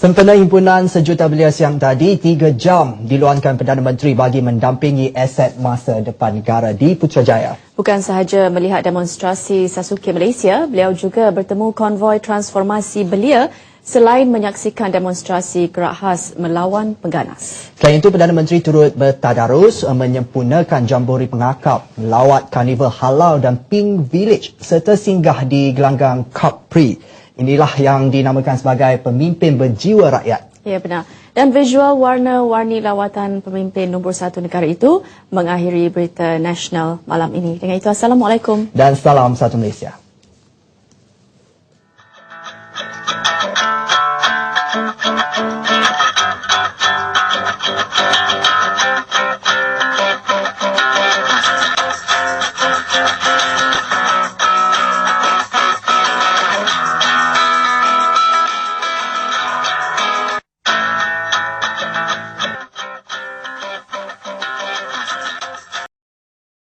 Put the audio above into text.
Sempena himpunan sejuta belia siang tadi, tiga jam diluangkan Perdana Menteri bagi mendampingi aset masa depan negara di Putrajaya. Bukan sahaja melihat demonstrasi Sasuke Malaysia, beliau juga bertemu konvoi transformasi belia selain menyaksikan demonstrasi gerak khas melawan pengganas. Selain itu, Perdana Menteri turut bertadarus menyempurnakan jambori pengakap, melawat karnival halal dan Pink Village serta singgah di gelanggang Capri. Inilah yang dinamakan sebagai pemimpin berjiwa rakyat. Ya benar. Dan visual warna-warni lawatan pemimpin nombor satu negara itu mengakhiri berita nasional malam ini. Dengan itu, Assalamualaikum. Dan salam satu Malaysia. Thank you.